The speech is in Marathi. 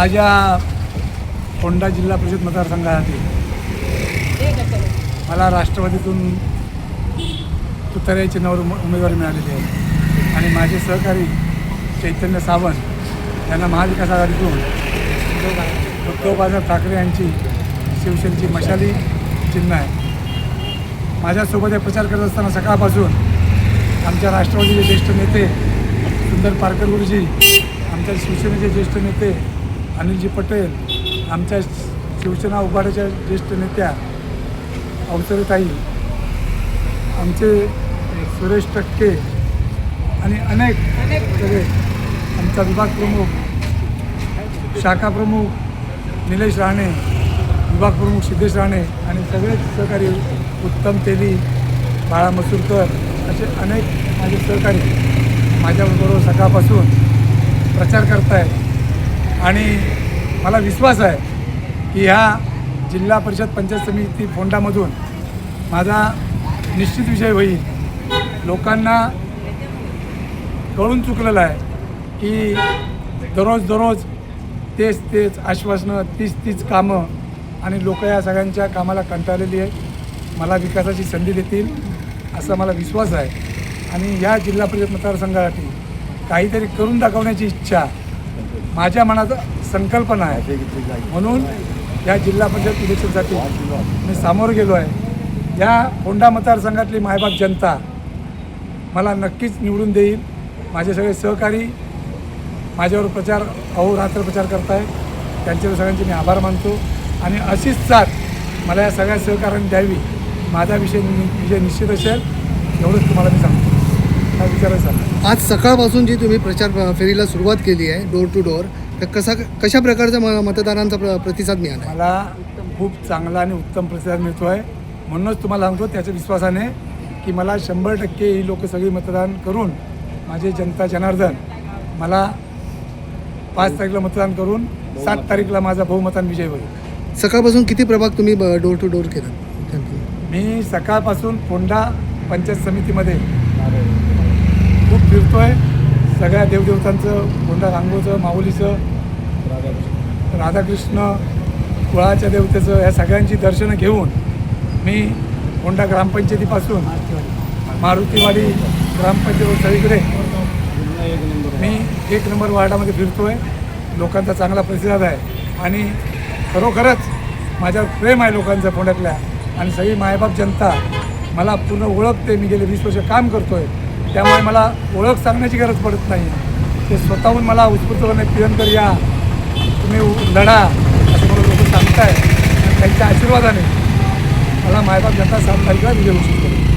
आज या होंडा जिल्हा परिषद मतदारसंघासाठी मला राष्ट्रवादीतून तुतार्या नवर उमेदवारी मिळालेली आहे. आणि माझे सहकारी चैतन्य सावंत यांना महाविकास आघाडीतून उद्धव ठाकरे यांची शिवसेनेची मशाली चिन्ह आहे. माझ्यासोबत हे प्रचार करत असताना सकाळपासून आमच्या राष्ट्रवादीचे ज्येष्ठ नेते सुंदर पारकर गुरुजी आमच्या शिवसेनेचे ज्येष्ठ नेते अनिलजी पटेल आमच्या शिवसेना उभाराच्या ज्येष्ठ नेत्या अवसरताई आमचे सुरेश टक्के आणि अनेक सगळे आमचा विभाग प्रमुख शाखा प्रमुख निलेश राणे विभाग प्रमुख सिद्धेश राणे आणि सगळेच सहकारी उत्तम तेली बाळा मसूरकर असे अनेक माझे सहकारी माझ्याबरोबर सकाळपासून प्रचार करतायत. आणि मला विश्वास आहे की ह्या जिल्हा परिषद पंचायत समिती फोंडामधून माझा निश्चित विजय होईल. लोकांना कळून चुकलेलं आहे की दररोज दररोज तेच तेच आश्वासनं तीच तीच कामं आणि लोक या सगळ्यांच्या कामाला कंटाळलेली आहे मला विकासाची संधी देतील असा मला विश्वास आहे. आणि या जिल्हा परिषद मतदारसंघासाठी काहीतरी करून दाखवण्याची इच्छा माझ्या मनात संकल्पना आहे. म्हणून या जिल्हा पंचायत इलेक्शनसाठी मी सामोरं गेलो आहे. या फोंडा मतदारसंघातली मायबाप जनता मला नक्कीच निवडून देईल. माझे सगळे सहकारी माझ्यावर प्रचार अहोरात्र प्रचार करताय. त्यांच्यावर सगळ्यांचे मी आभार मानतो. आणि अशीच साथ मला या सगळ्या सहकार्याने द्यावी. माझा विषय नि- विजय निश्चित असेल. एवढंच तुम्हाला मी सांगतो. विचारायचं आहे? आज सकाळपासून जी तुम्ही प्रचार फेरीला सुरुवात केली आहे डोर टू डोर तर कसा कशा प्रकारचा म मतदारांचा प्र प्रतिसाद मिळाला? मला खूप चांगला आणि उत्तम प्रतिसाद मिळतो आहे म्हणूनच तुम्हाला सांगतो त्याच्या विश्वासाने की मला शंभर टक्के ही लोक सगळी मतदान करून माझे जनता जनार्दन मला पाच तारीखला मतदान करून सात तारीखला माझा बहुमतान विजय होईल सकाळपासून किती प्रभाग तुम्ही डोर टू डोर केला मी सकाळपासून फोंडा पंचायत समितीमध्ये खूप फिरतो आहे सगळ्या देवदेवतांचं गोंडा रांगोचं माऊलीचं राधाकृष्ण कुळाच्या देवतेचं या सगळ्यांची दर्शनं घेऊन मी फोंडा ग्रामपंचायतीपासून मारुतीवाडी ग्रामपंचायत सगळीकडे मी एक नंबर वार्डामध्ये फिरतो आहे लोकांचा चांगला प्रतिसाद आहे. आणि खरोखरच माझ्यावर प्रेम आहे लोकांचं पुण्यातल्या आणि सगळी मायबाप जनता मला पूर्ण ओळखते. मी गेले वीस वर्ष काम करतो आहे त्यामुळे मला ओळख सांगण्याची गरज पडत नाही. ते स्वतःहून मला उत्स्फूर्तपणे प्रियंकर या. तुम्ही उ- लढा असं मला लोक सांगताय त्यांच्या आशीर्वादाने मला मायबाप जनता सात तारखेला विजय घोषित